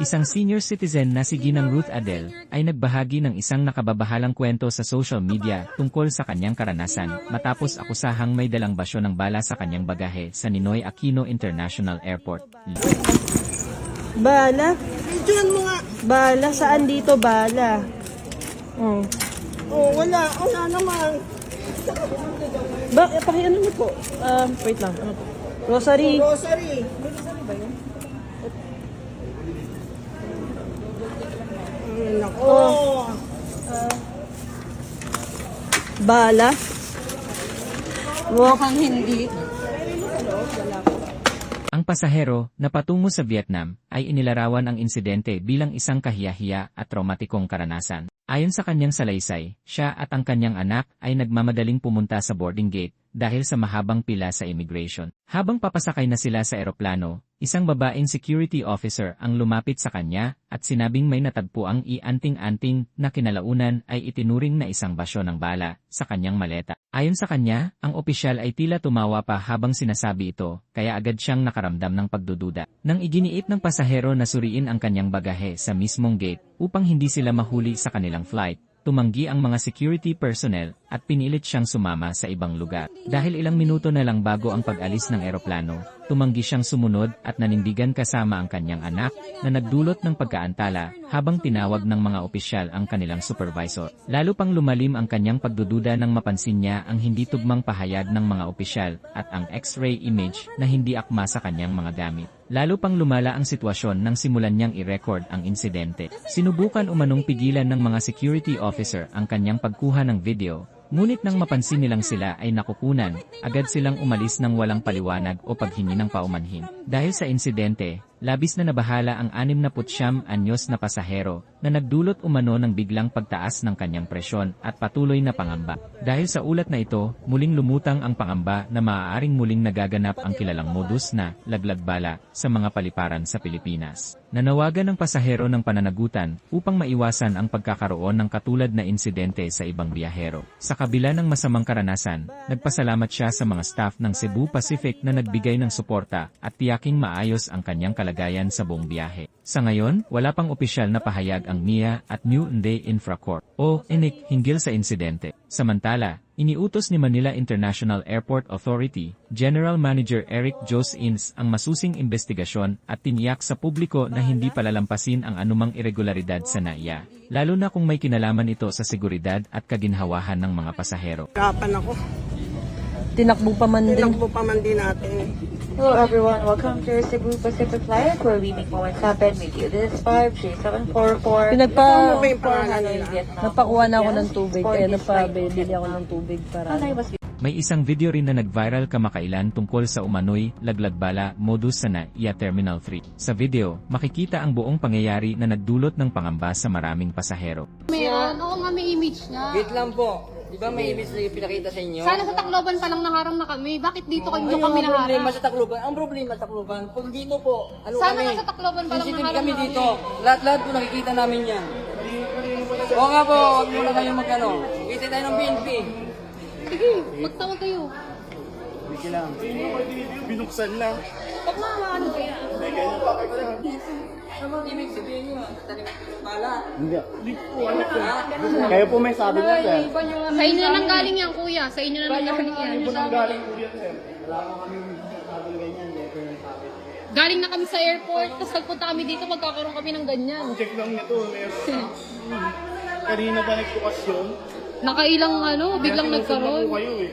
Isang senior citizen na si Ginang Ruth Adele ay nagbahagi ng isang nakababahalang kwento sa social media tungkol sa kanyang karanasan matapos akusahang may dalang basyo ng bala sa kanyang bagahe sa Ninoy Aquino International Airport. Bala? Diyan mo nga. Bala? Saan dito bala? Oh. Oh, wala. Wala naman. Ba, eh, pakiano mo po? Um, wait lang. Ano po? Rosary. Grocery. Ay, nako. Oh. Bala? Mukhang hindi. Ang pasahero na patungo sa Vietnam ay inilarawan ang insidente bilang isang kahiyahiya at traumatikong karanasan. Ayon sa kanyang salaysay, siya at ang kanyang anak ay nagmamadaling pumunta sa boarding gate dahil sa mahabang pila sa immigration. Habang papasakay na sila sa eroplano, isang babaeng security officer ang lumapit sa kanya at sinabing may natagpo ang i-anting-anting na kinalaunan ay itinuring na isang basyo ng bala sa kanyang maleta. Ayon sa kanya, ang opisyal ay tila tumawa pa habang sinasabi ito, kaya agad siyang nakaramdam ng pagdududa. Nang iginiit ng pasahero na suriin ang kanyang bagahe sa mismong gate upang hindi sila mahuli sa kanilang flight, tumanggi ang mga security personnel at pinilit siyang sumama sa ibang lugar. Dahil ilang minuto na lang bago ang pag-alis ng eroplano, tumanggi siyang sumunod at nanindigan kasama ang kanyang anak na nagdulot ng pagkaantala habang tinawag ng mga opisyal ang kanilang supervisor. Lalo pang lumalim ang kanyang pagdududa nang mapansin niya ang hindi tugmang pahayag ng mga opisyal at ang x-ray image na hindi akma sa kanyang mga gamit. Lalo pang lumala ang sitwasyon nang simulan niyang i-record ang insidente. Sinubukan umanong pigilan ng mga security officer ang kanyang pagkuha ng video, ngunit nang mapansin nilang sila ay nakukunan, agad silang umalis ng walang paliwanag o paghingi ng paumanhin. Dahil sa insidente, labis na nabahala ang 69 anyos na pasahero na nagdulot umano ng biglang pagtaas ng kanyang presyon at patuloy na pangamba. Dahil sa ulat na ito, muling lumutang ang pangamba na maaaring muling nagaganap ang kilalang modus na laglagbala sa mga paliparan sa Pilipinas. Nanawagan ng pasahero ng pananagutan upang maiwasan ang pagkakaroon ng katulad na insidente sa ibang biyahero. Sa kabila ng masamang karanasan, nagpasalamat siya sa mga staff ng Cebu Pacific na nagbigay ng suporta at tiyaking maayos ang kanyang kalagayan sa buong biyahe. Sa ngayon, wala pang opisyal na pahayag ang NIA at New Nde Infracorp o INIC hinggil sa insidente. Samantala, iniutos ni Manila International Airport Authority, General Manager Eric Jos Ins ang masusing investigasyon at tiniyak sa publiko na hindi palalampasin ang anumang irregularidad sa NAIA, lalo na kung may kinalaman ito sa seguridad at kaginhawahan ng mga pasahero. Kapan ako. Tinakbo pa man din. Tinakbo pa man din natin. Hello everyone, welcome to your Cebu Pacific flight where we make moments happen with you. This is 53744. Pinagpa... Ano yung pangalan nila? Napakuha na ako ng tubig. Kaya napabili ako ng tubig para... Was May isang video rin na nag-viral kamakailan tungkol sa umano'y laglagbala modus sa NAIA Terminal 3. Sa video, makikita ang buong pangyayari na nagdulot ng pangamba sa maraming pasahero. Meron, oo nga may image niya. Wait lang po. Di ba may image na pinakita sa inyo? Sana sa Tacloban pa lang naharang na kami. Bakit dito kayo Ayun kami ang problema naharang? sa Tacloban. Ang problema sa Tacloban, kung dito po, ano Sana kami? nasa Tacloban pa lang sensitive naharang kami na dito. Lahat-lahat po nakikita namin yan. Oo nga po, huwag muna kayo magano. Kita tayo ng PNP. Sige, magtawag kayo. Wait lang. Binuksan lang. Pag maano kaya. Ano ibig sabihin nyo? Tanim ng bala. Hindi. Ano po. Kayo po may sabi niya, sir. Sa inyo na nang galing yan, kuya. Sa inyo na nang galing yan. Po nang galing yan, sir. Galing na kami sa airport, tapos nagpunta kami dito, magkakaroon kami ng ganyan. Check lang nito, meron. Kanina pa nagbukas yun. Nakailang ano, biglang nagkaroon. po kayo eh.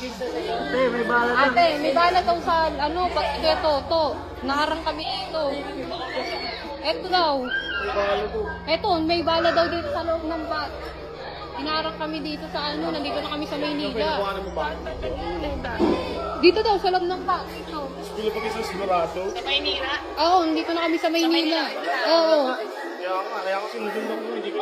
Ate, may bala daw sa ano, pag ito, to. Naharang kami ito. Ito daw. Ito, may bala daw dito sa loob ng bus. Inaarang kami dito sa ano, nandito na kami sa Maynila. Dito daw, sa loob ng bus. Ito. Gulo pa kayo sa sigurado. Oo, hindi ko na kami sa Maynila. Oo. Kaya nga, kaya ako sinunod ako. Hindi ko.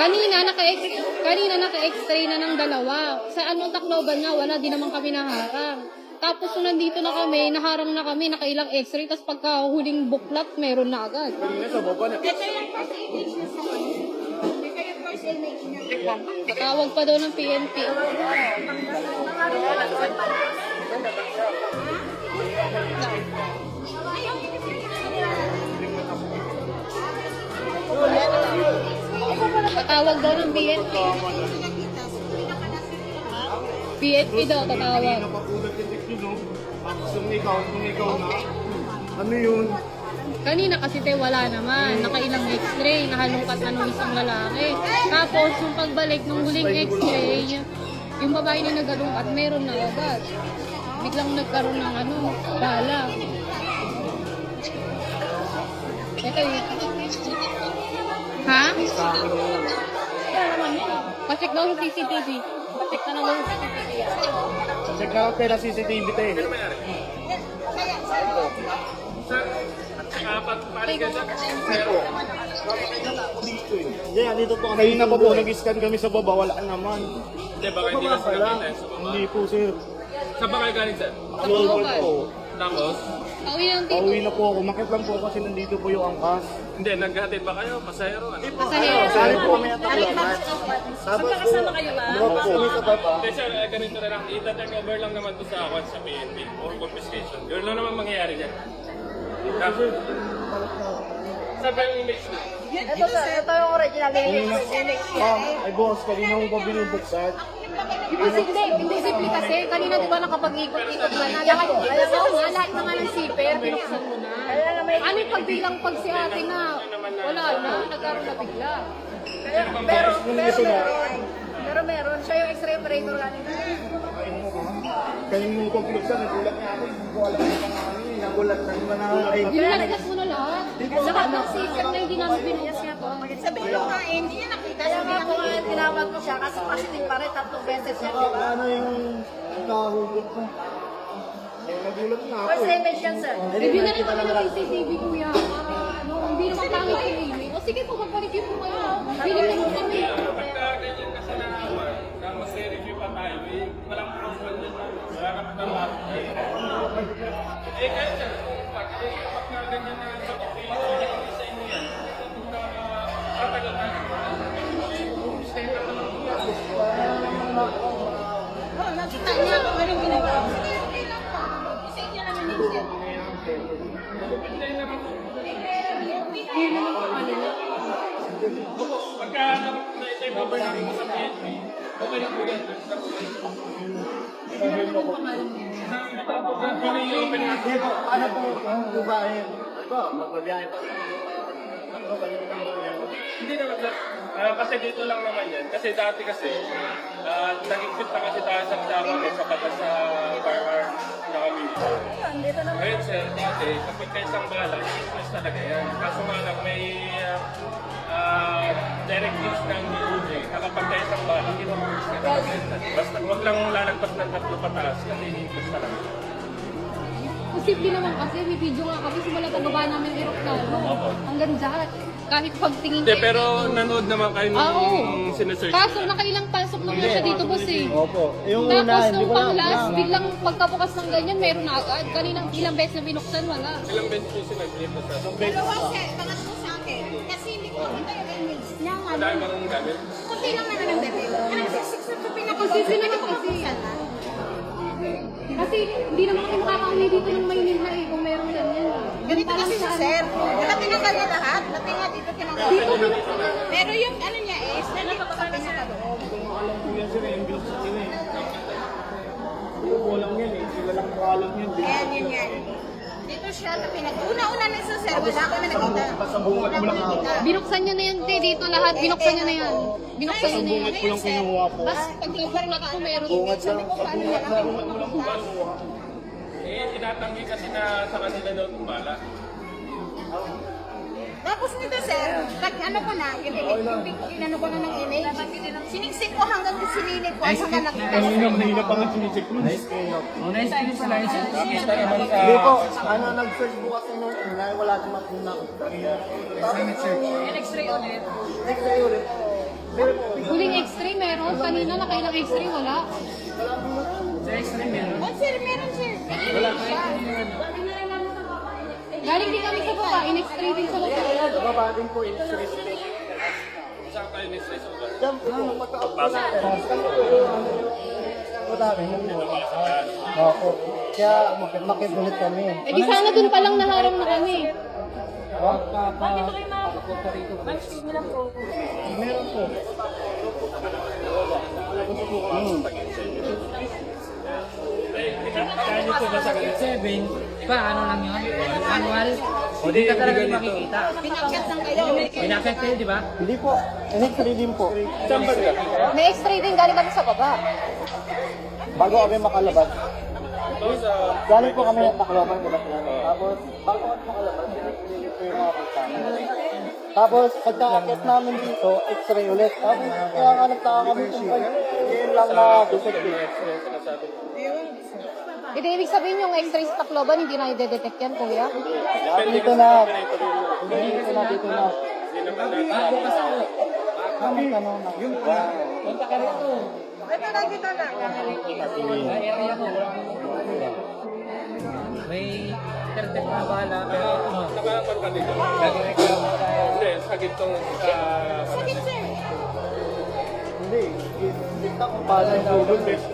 Kanina, naka-ex kanina naka-x-ray na ng dalawa. Sa ano, Tacloban nga, wala din naman kami naharang. Tapos nung nandito na kami, naharang na kami, nakailang x-ray, tapos pagka huling buklat, meron na agad. Kanina sa baba na. Tawag pa daw ng PNP. Tatawag daw ng PNP. Daw, tatawag. Yung dik yun, no? Tapos nung ikaw, nung ikaw na, ano yun? Kanina kasi te wala naman, nakailang x-ray, nahalungkat na nung isang lalaki. Tapos yung pagbalik nung huling x-ray, yung babae na nagalungkat, meron na agad. Biglang nagkaroon ng ano, bala. Ito yun. Ha? Pacheck daw sa CCTV. Pacheck na naman sa CCTV. Check na tayo ng CCTV tayo. Yeah, dito po kami. Kanina pa po, nag-scan kami sa baba, wala naman. Hindi, baka hindi na sila sa baba. Hindi po, sir. Saan ba kayo galing, sir? Global po. Tapos, Pauwi lang dito. Pauwi na po ako. Makit lang po kasi nandito po yung angkas. hindi, naghatid ba kayo? Pasahero? Ano? Pasahero. Sali po kami at Tacloban. Tapos po, lumabas kami sa baba. Hindi, sir, eh, ganito na lang. Ita-turn over lang naman to sa awan sa PNP or confiscation. Yun lang naman mangyayari dyan. Saan ba yung image na? Ito, sir. Ito yung original Ah, ay boss, kanina mo pa binubuksan. Kasi hindi, imposible kasi. Kanina di ba nakapag-ikot-ikot ka na. Lahat, alam mo nga, lahat na nga ng zipper, binuksan mo na. Ano yung pagbilang pag si ate na wala na, nagkaroon na bigla. Pero, pero meron. Pero meron. Siya yung x-ray operator kanina. Kanina mo pa binubuksan, nagulat na ako. Hindi ko alam Nagulat na naman na ay. Yung nalagkas mo na lahat. Lahat ng zipper na hindi namin binuksan. Sabi ko nga, eh, hindi niya nakita. Kaya nga po nga tinawag ko siya kasi positive pa rin. Tatlong beses siya, di ba? Ano yung nakahugot ko? Eh, nagulat na ako eh. image yan, sir. Review na rin kami ng CCTV, kuya. Para ano, hindi naman pangit yung email. O sige po, magpa-review po kayo. Bilhin mo kami. Pagka ganyan kasi na awan, na mas review pa tayo, eh, walang problem dyan. Wala ka pa tama. Eh, kaya sir, pag eh, naman yun, sir. Pagka na-type over namin sa PNP, okay na po yan. Kami yung open na. Ano po, babae? Ito, magbabiyahe pa. Hindi naman sir. Ah, kasi dito lang naman yan. Kasi dati kasi, uh, nag-exit na kasi tayo sa Ksama may kapatas sa firearm na kami. Ngayon sir, dati, kapag kayo isang bala, business talaga yan. Kaso nga lang, may uh, directives ng DOJ na kapag kayo isang bala, hindi mo talaga. Basta huwag lang lalagpas ng tatlo pataas kasi hihigit talaga. Posible naman kasi, may video nga kami, simula pagkaba namin aeroplano. Hanggang dyan. Kahit pagtingin Hindi, pero nanood naman kayo Ah, oo. nung sinesearch. Kaso nakailang pasok naman siya dito boss eh. Opo. Yung Tapos una, hindi nung ko pang lang. last, biglang pagkabukas ng ganyan, meron na agad. Kaninang ilang beses na binuksan, wala. Ilang beses yung sinag-clip sa Dalawa, sir. Pangatlo sa akin. Kasi hindi ko makita yung Dahil marunong gamit. Kunti lang naman ang bebe. Siksik na naman kasi. Kasi hindi naman kami makakauli dito ng Maynila eh, kung meron ganyan. Ganito kasi si sir. ano. Wala tinanggal niya lahat. Dati nga dito tinanggal. Dito na. Pero yung ano niya is, nandito sa pinakadoob. Alam ko yan sir, yung bilog sa sila eh. Yung kulang yan eh. Sila lang kalam yan. Ayan, yun yan. Dito siya sa pinag... Una-una na sa sir, wala kami nakita. Lang ako. Binuksan niya na yan, te. Dito lahat, binuksan niya na yan. Binuksan niya na yan. Ko lang kinuha po. Tapos pag nagkaroon ako, meron. Bungad lang. Sa Paano niya bungad lang lang. kinuha? Eh, tinatanggi kasi na sa kanila daw itong bala. Tapos nito, sir, nag, ano ko na, inano ko na ng image. Siniksik ko hanggang sinilip ko hanggang nakita ko. Kanina pa nga sinisip mo. Una yung screen sa license. Kita naman sa... Hindi po, ano, nag-search po kasi nung una, wala naman po na. X-ray ulit. X-ray ulit. Huling x-ray meron. Kanina nakailang x-ray, wala. Sa extra meron. Oh, sir, meron, sir. Galing din kami sa baba. In-x-ray din sa baba. Baba din po yung X-ray state. Saan tayo next day sa ulan? Diyan po, pagka-up po natin. Madami. Opo. Kaya makibulit kami. Eh di sana dun palang naharang na kami. Meron po. Kaya po ba sa grade 7? Pa, ano lang yun? Annual? Hindi ka talaga makikita. Pinakyat lang kayo. Pinakit kayo, di ba? Hindi po. X-ray din po. Saan ba ka? May x-ray din galing kami sa baba. Bago kami makalabas. Galing po kami nakalaban ko Tapos, bago kami makalabas, pinipili po yung mga kasama. Tapos, pagka-akit namin dito, x-ray ulit. Tapos, kaya nga nagtaka kami kung ba't yun lang na defective. Hindi ibig sabihin yung x-ray sa Tacloban, hindi na i-detect yan, kuya. Dito na, hindi dito na, dito na. Ano, na. Punta ka rito. Ito na, dito na. May tertek na bala, pero ano, Nakapan ka dito. Hindi, sa gitong... sa- Sakit, sir. Hindi, hindi yung Google. Based